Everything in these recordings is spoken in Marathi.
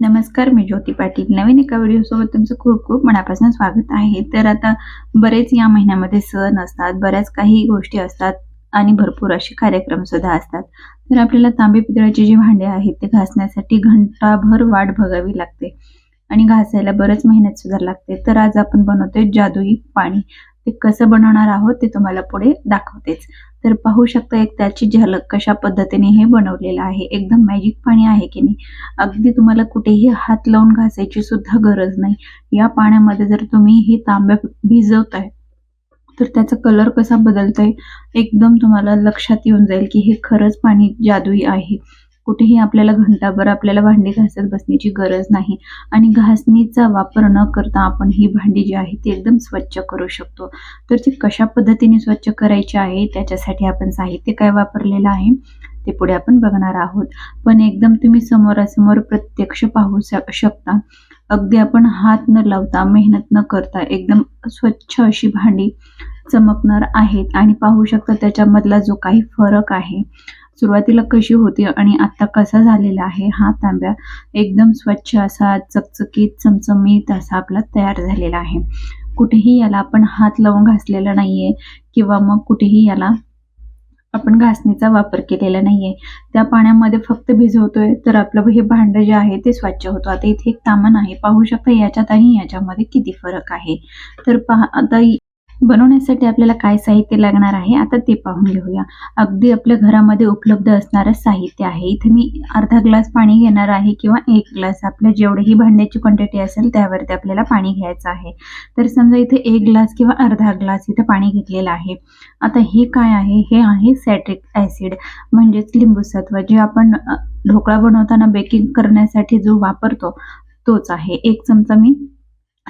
नमस्कार मी ज्योती पाटील. नवीन एका व्हिडिओसोबत तुमचं खूप खूप मनापासून स्वागत आहे. तर आता बरेच या महिन्यामध्ये सण असतात बऱ्याच काही गोष्टी असतात आणि भरपूर असे कार्यक्रम सुद्धा असतात. तर आपल्याला तांबे पितळाचे जे भांडे आहेत ते घासण्यासाठी घंटाभर वाट बघावी लागते आणि घासायला बरंच मेहनत सुद्धा लागते. तर आज आपण बनवतोय जादुई पाणी. ते कसं बनवणार आहोत ते तुम्हाला पुढे दाखवतेच. तर पाहू शकता एक त्याची झलक कशा पद्धतीने हे बनवलेलं आहे. एकदम मॅजिक पाणी आहे की नाही? अगदी तुम्हाला कुठेही हात लावून घासायची सुद्धा गरज नाही. या पाण्यामध्ये जर तुम्ही हे तांब्या भिजवताय तर त्याचा कलर कसा बदलतोय एकदम तुम्हाला लक्षात येऊन जाईल की हे खरंच पाणी जादुई आहे. कुठेही आपल्याला घंटाभर आपल्याला भांडी घासत बसण्याची गरज नाही. आणि घासणीचा वापर न करता आपण ही भांडी जी आहे ती एकदम स्वच्छ करू शकतो. तर ती कशा पद्धतीने स्वच्छ करायची आहे त्याच्यासाठी आपण साहित्य काय वापरलेलं आहे ते पुढे आपण बघणार आहोत. पण एकदम तुम्ही समोरासमोर प्रत्यक्ष पाहू शक- शकता. अगदी आपण हात न लावता मेहनत न करता एकदम स्वच्छ अशी भांडी चमकणार आहेत. आणि पाहू शकता त्याच्यामधला जो काही फरक आहे सुरुवातीला कशी होती आणि आता कसा झालेला आहे हा तांब्या एकदम स्वच्छ असा चकचकीत चमचमीत असा आपला तयार झालेला आहे. कुठेही याला आपण हात लावून घासलेला नाहीये किंवा मग कुठेही याला आपण घासणीचा वापर केलेला नाहीये. त्या पाण्यामध्ये फक्त भिजवतोय तर आपलं हे भांडं जे आहे ते स्वच्छ होतो. आता इथे एक तामण आहे. पाहू शकता याच्यात आणि याच्यामध्ये किती फरक आहे. तर पहा आता बनवण्यासाठी आपल्याला काय साहित्य लागणार आहे आता ते पाहून घेऊया. अगदी आपल्या घरामध्ये उपलब्ध असणारं साहित्य आहे. इथे मी अर्धा ग्लास पाणी घेणार आहे किंवा एक ग्लास. आपल्या जेवढीही भांड्याची क्वांटिटी असेल त्यावरती आपल्याला पाणी घ्यायचं आहे. तर समजा इथे एक ग्लास किंवा अर्धा ग्लास इथे पाणी घेतलेलं आहे. आता हे काय आहे? हे आहे सॅट्रिक ॲसिड म्हणजेच लिंबूसत्व जे आपण ढोकळा बनवताना बेकिंग करण्यासाठी जो वापरतो तोच आहे. एक चमचा मी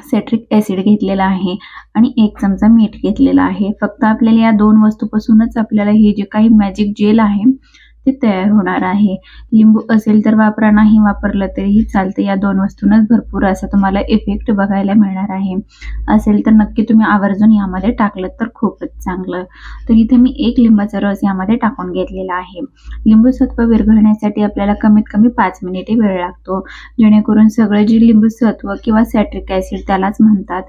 सेट्रिक ॲसिड घेतलेला आहे आणि एक चमचा मीठ घेतलेला आहे. फक्त आपल्याला या दोन वस्तूपासूनच आपल्याला हे जे काही मॅजिक जेल आहे ते तयार होणार आहे. लिंबू असेल तर वापरा नाही वापरलं तरीही चालतं. या दोन वस्तूनच भरपूर असा तुम्हाला इफेक्ट बघायला मिळणार आहे. असेल तर नक्की तुम्ही आवर्जून यामध्ये टाकलं तर खूपच चांगलं. तर इथे मी एक लिंबाचा रस यामध्ये टाकून घेतलेला आहे. लिंबू सत्व विरघळण्यासाठी आपल्याला कमीत कमी पाच मिनिटे वेळ लागतो. जेणेकरून सगळं जे लिंबू सत्व किंवा सॅट्रिक ॲसिड त्यालाच म्हणतात.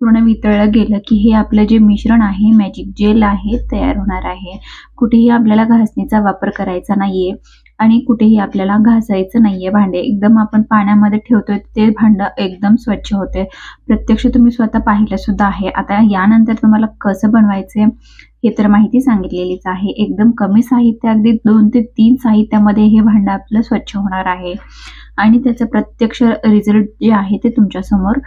पूर्ण वितळलं गेलं की हे आपलं जे मिश्रण आहे मॅजिक जेल आहे तयार होणार आहे. कुठेही आपल्याला घासणीचा वापर करायचा नाहीये आणि कुठेही आपल्याला घासायचं नाहीये. भांडे एकदम आपण पाण्यामध्ये ठेवतोय ते भांडं एकदम स्वच्छ होते प्रत्यक्ष तुम्ही स्वतः पाहिलं सुद्धा आहे. आता यानंतर तुम्हाला कसं बनवायचे हे तर माहिती सांगितलेलीच आहे. एकदम कमी साहित्य अगदी दोन ते तीन साहित्यामध्ये हे भांडं आपलं स्वच्छ होणार आहे. आणि त्याचं प्रत्यक्ष रिझल्ट जे आहे ते तुमच्यासमोर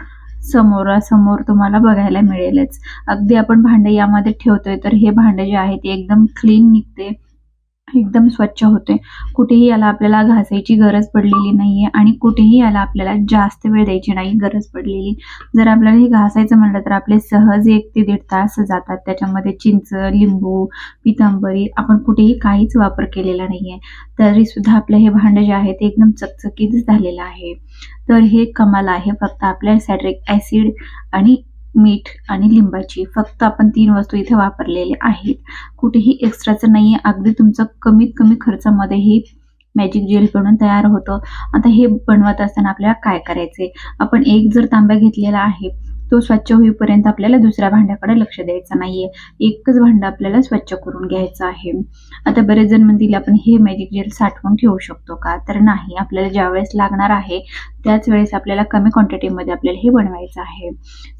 समोरासमोर तुम्हाला बघायला मिळेलच. अगदी आपण भांडे यामध्ये ठेवतोय तर हे भांडे जे आहे ते एकदम क्लीन निघते. एकदम स्वच्छ होते कुठेही याला आपल्याला घासायची गरज पडलेली नाहीये आणि कुठेही याला आपल्याला जास्त वेळ द्यायची नाही गरज पडलेली. जर आपल्याला हे घासायचं म्हणलं तर आपले सहज एक ते दीड तास जातात. त्याच्यामध्ये चिंच लिंबू पितांबरी आपण कुठेही काहीच वापर केलेला नाहीये. तरी सुद्धा आपलं हे भांडं जे आहे ते एकदम चकचकीत झालेलं आहे. तर हे कमाल आहे. फक्त आपल्या सॅट्रिक ॲसिड आणि मीठ आणि लिंबाची फक्त आपण तीन वस्तू इथे वापरलेले आहेत. कुठेही एक्स्ट्राचं नाहीये. अगदी तुमचं कमीत कमी खर्चामध्ये हे मॅजिक जेल बनून तयार होतं. आता हे बनवत असताना आपल्याला काय करायचे आपण एक जर तांब्या घेतलेला आहे तो स्वच्छ होईपर्यंत आपल्याला दुसऱ्या भांड्याकडे लक्ष द्यायचं नाहीये. एकच भांडं आपल्याला स्वच्छ करून घ्यायचं आहे. आता बरेच जण म्हणतील आपण हे मॅजिक जेल साठवून ठेवू शकतो का? तर नाही आपल्याला ज्यावेळेस लागणार आहे त्याच वेळेस आपल्याला कमी क्वांटिटीमध्ये आपल्याला हे बनवायचं आहे.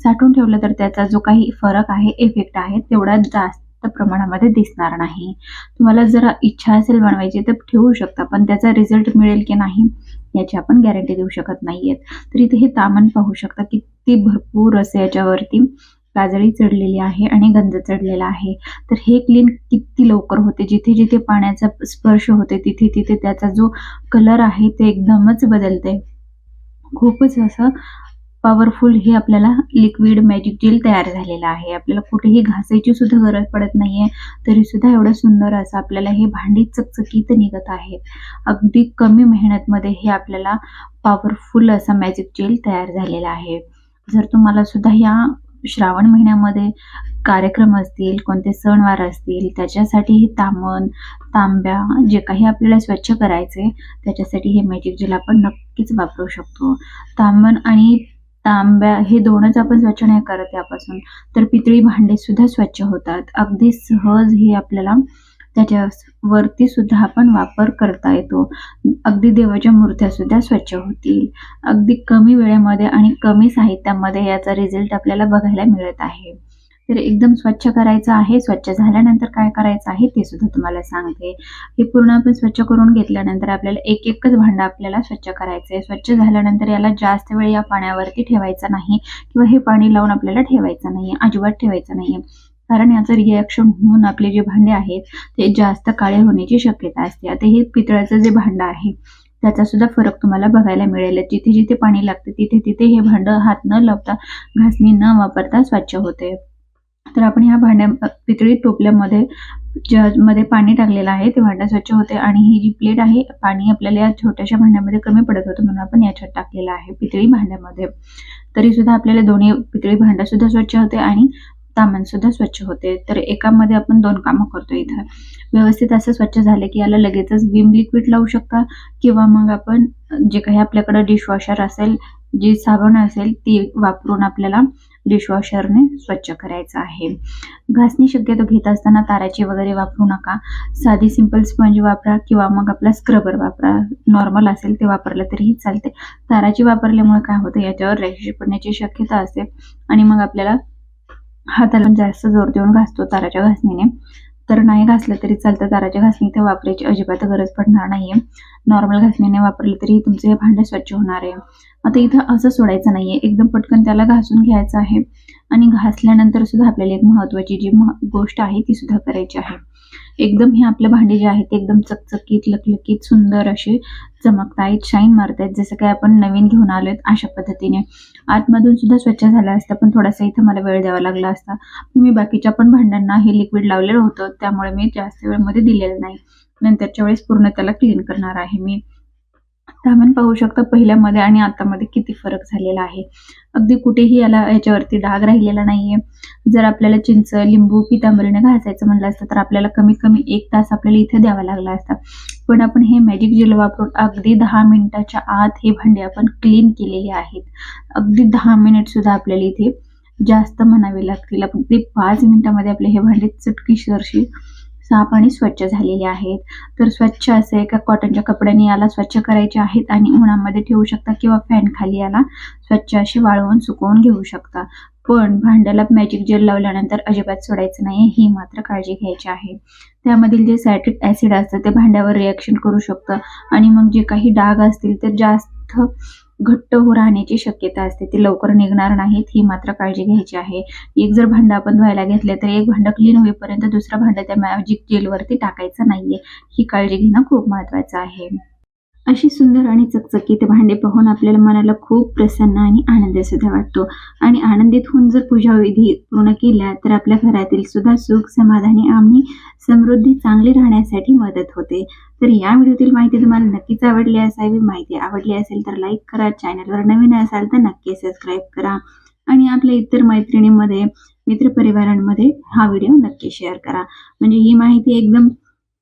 साठवून ठेवलं तर त्याचा जो काही फरक आहे इफेक्ट आहे तेवढा जास्त प्रमाणामध्ये दिसणार नाही. तुम्हाला जर इच्छा असेल बनवायची तर ठेवू शकता पण त्याचा रिझल्ट मिळेल की नाही याची आपण गॅरंटी देऊ शकत नाहीयेत. तर इथे हे तामण पाहू शकता ती भरपूर असे याच्यावरती काजळी चढलेली आहे आणि गंज चढलेला आहे. तर हे क्लीन किती लवकर होते? जिथे जिथे पाण्याचा स्पर्श होते तिथे तिथे त्याचा जो कलर आहे ते एकदमच बदलते. खूपच असं पॉवरफुल हे आपल्याला लिक्विड मॅजिक जेल तयार झालेलं आहे. आपल्याला कुठेही घासायची सुद्धा गरज पडत नाहीये. तरी सुद्धा एवढं सुंदर असं आपल्याला हे भांडी चकचकीत निघत आहेत अगदी कमी मेहनतमध्ये हे आपल्याला पॉवरफुल असा मॅजिक जेल तयार झालेला आहे. जर तुम्हाला सुद्धा या श्रावण महिन्यामध्ये कार्यक्रम असतील कोणते सणवार असतील त्याच्यासाठी हे तामण तांब्या जे काही आपल्याला स्वच्छ करायचे त्याच्यासाठी हे मॅजिक जेल आपण नक्कीच वापरू शकतो. तांबण आणि तांब्या हे दोनच आपण स्वच्छ नाही करत यापासून तर पितळी भांडे सुद्धा स्वच्छ होतात. अगदी सहज हे आपल्याला त्याच्या वरती सुद्धा आपण वापर करता येतो. अगदी देवाच्या मूर्त्या सुद्धा स्वच्छ होतील. अगदी कमी वेळेमध्ये आणि कमी साहित्यामध्ये याचा रिझल्ट आपल्याला बघायला मिळत आहे. तर एकदम स्वच्छ करायचं आहे स्वच्छ झाल्यानंतर काय करायचं आहे ते सुद्धा तुम्हाला सांगते. हे पूर्ण आपण स्वच्छ करून घेतल्यानंतर आपल्याला एक एकच भांडं आपल्याला स्वच्छ करायचं आहे स्वच्छ झाल्यानंतर याला जास्त वेळ या पाण्यावरती ठेवायचं नाही किंवा हे पाणी लावून आपल्याला ठेवायचं नाही अजिबात ठेवायचं नाही. कारण याचं रिॲक्शन होऊन आपले जे भांडे आहेत ते जास्त काळे होण्याची शक्यता असते. आता हे पितळाचं जे भांडं आहे त्याचा सुद्धा फरक तुम्हाला बघायला मिळेल. जिथे जिथे पाणी लागते तिथे तिथे हे भांडं हात न लावता घासणी न वापरता स्वच्छ होते. तर आपण ह्या भांड्या पितळी टोपल्यामध्ये मध्ये पाणी टाकलेलं आहे ते भांडं स्वच्छ होते आणि ही जी प्लेट आहे पाणी आपल्याला या छोट्याशा भांड्यामध्ये कमी पडत होतं म्हणून आपण याच्यात टाकलेलं आहे पितळी भांड्यामध्ये. तरी सुद्धा आपल्याला दोन्ही पितळी भांडं सुद्धा स्वच्छ होते आणि सामान सुद्धा स्वच्छ होते. तर एकामध्ये आपण दोन कामं करतो इथं. व्यवस्थित असं स्वच्छ झालं की याला लगेचच विम लिक्विड लावू शकता किंवा मग आपण जे काही आपल्याकडे डिशवॉशर असेल जी साबण असेल ती वापरून आपल्याला डिशवॉशरने स्वच्छ करायचं आहे. घासणी शक्यतो घेत असताना ताराची वगैरे वापरू नका. साधी सिंपल स्पंज वापरा किंवा मग आपला स्क्रबर वापरा. नॉर्मल असेल ते वापरलं तरीही चालते. ताराची वापरल्यामुळे काय होतं? याच्यावर रॅशेस पडण्याची शक्यता असते आणि मग आपल्याला हाताला जास्त जोर देऊन घासतो ताराच्या घासणीने. तर नाही घासलं तरी चालतं. ताराच्या घासणी ते वापरायची अजिबात गरज पडणार नाहीये. नॉर्मल घासणीने वापरलं तरी तुमचे हे भांडे स्वच्छ होणार आहे. आता इथं असं सोडायचं नाहीये. एकदम पटकन त्याला घासून घ्यायचं आहे. आणि घासल्यानंतर सुद्धा आपल्याला एक महत्वाची जी गोष्ट आहे ती सुद्धा करायची आहे. एकदम हे आपलं भांडे जे आहेत ते एकदम चकचकीत लकलकीत सुंदर असे चमकतायत शाईन मारतायत जसं काय आपण नवीन घेऊन आलोय अशा पद्धतीने. आतमधून सुद्धा स्वच्छ झालं असतं पण थोडासा इथं मला वेळ द्यावा लागला असता. मी बाकीच्या पण भांड्यांना हे लिक्विड लावलेलं होतं त्यामुळे मी जास्त वेळमध्ये दिलेलं नाही. नंतरच्या वेळेस पूर्ण त्याला क्लीन करणार आहे मी. आपण पाहू शकता पहिल्यामध्ये आणि आतामध्ये किती फरक झालेला आहे. अगदी कुठेही याला याच्यावरती डाग राहिलेला नाहीये. जर आपल्याला चिंच लिंबू पितांबरीने घासायचं म्हणलं असतं तर आपल्याला कमीत कमी एक तास आपल्याला इथे द्यावा लागला असता. पण आपण हे मॅजिक जेल वापरून अगदी दहा मिनिटाच्या आत हे भांडे आपण क्लीन केलेले आहेत. अगदी दहा मिनिट सुद्धा आपल्याला इथे जास्त म्हणावे लागतील. अगदी पाच मिनिटामध्ये आपले हे भांडे चुटकीसरशी साफ आणि स्वच्छ झालेले आहेत. तर स्वच्छ असे एका कॉटनच्या कपड्याने याला स्वच्छ करायचे आहेत आणि उन्हामध्ये ठेवू शकता किंवा फॅन खाली याला स्वच्छ असे वाळवून सुकवून घेऊ शकता. पण भांड्याला मॅजिक जेल लावल्यानंतर अजिबात सोडायचं नाही ही मात्र काळजी घ्यायची आहे. त्यामधील जे सायट्रिक ऍसिड असतं ते भांड्यावर रिॲक्शन करू शकतं. आणि मग जे काही डाग असतील ते जास्त घट्ट हो राहण्याची शक्यता असते. ते लवकर निघणार नाहीत ही मात्र काळजी घ्यायची आहे. एक जर भांडं आपण धुवायला घेतले तर एक भांडं क्लीन होईपर्यंत दुसरं भांडं त्या मॅजिक जेलवरती टाकायचं नाहीये. ही काळजी घेणं खूप महत्वाचं आहे. अशी सुंदर आणि चकचकीत भांडे पाहून आपल्याला मनाला खूप प्रसन्न आणि आनंद सुद्धा वाटतो. आणि आनंदित होऊन जर पूजा विधी पूर्ण केल्या तर आपल्या घरातील सुद्धा सुख समाधानी आणि समृद्धी चांगली राहण्यासाठी मदत होते. तर या व्हिडिओतील माहिती तुम्हाला नक्कीच आवडली असावी. माहिती आवडली असेल तर लाईक करा. चॅनलवर नवीन असाल तर नक्की सबस्क्राईब करा. आणि आपल्या इतर मैत्रिणींमध्ये मित्रपरिवारांमध्ये हा व्हिडिओ नक्की शेअर करा. म्हणजे ही माहिती एकदम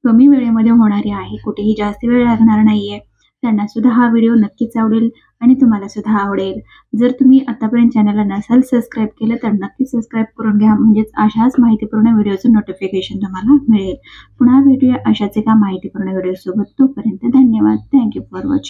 कमी वेळेमध्ये होणारी आहे. कुठेही जास्त वेळ लागणार नाहीये. त्यांना सुद्धा हा व्हिडिओ नक्कीच आवडेल आणि तुम्हाला सुद्धा आवडेल. जर तुम्ही आतापर्यंत चॅनलला नसाल सबस्क्राईब केलं तर नक्कीच सबस्क्राईब करून घ्या. म्हणजेच अशाच माहितीपूर्ण व्हिडिओचं नोटिफिकेशन तुम्हाला मिळेल. पुन्हा भेटूया अशाच एका माहितीपूर्ण व्हिडिओसोबत. तोपर्यंत धन्यवाद. Thank you for watching